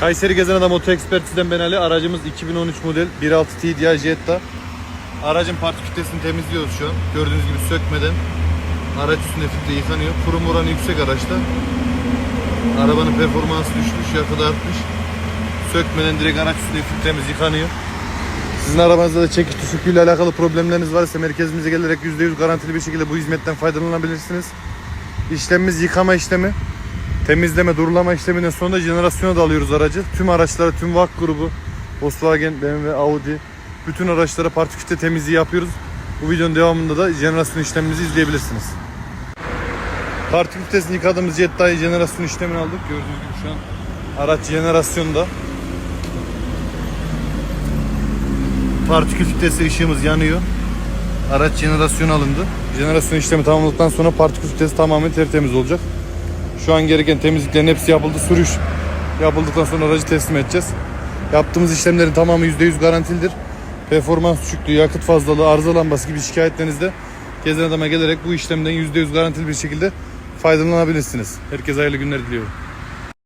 Kayseri Gezen Adam Oto Ekspertiz'den ben Ali. Aracımız 2013 model 1.6 TDI Jetta. Aracın parti kütlesini temizliyoruz şu an. Gördüğünüz gibi sökmeden araç üstünde filtre yıkanıyor. Kurum oranı yüksek araçta. Arabanın performansı düşmüş, yakıt artmış. Sökmeden direkt araç üstünde filtremiz yıkanıyor. Sizin arabanızda da çekiş düşüklüğüyle alakalı problemleriniz varsa merkezimize gelerek %100 garantili bir şekilde bu hizmetten faydalanabilirsiniz. İşlemimiz yıkama işlemi. Temizleme, durulama işleminden sonra jenerasyona da alıyoruz aracı. Tüm araçlara, tüm VAK grubu, Volkswagen, BMW, Audi, bütün araçlara partikülte temizliği yapıyoruz. Bu videonun devamında da jenerasyon işlemimizi izleyebilirsiniz. Partikültesini yıkadığımız Jetta'yı jenerasyon işlemini aldık. Gördüğünüz gibi şu an araç jenerasyonda. Partikül filtresi ışığımız yanıyor. Araç jenerasyon alındı. Jenerasyon işlemi tamamladıktan sonra partikül filtresi tamamen tertemiz olacak. Şu an gereken temizliklerin hepsi yapıldı. Sürüş yapıldıktan sonra aracı teslim edeceğiz. Yaptığımız işlemlerin tamamı %100 garantilidir. Performans düşüklüğü, yakıt fazlalığı, arıza lambası gibi şikayetlerinizde Gezen Adam'a gelerek bu işlemden %100 garantili bir şekilde faydalanabilirsiniz. Herkese hayırlı günler diliyorum.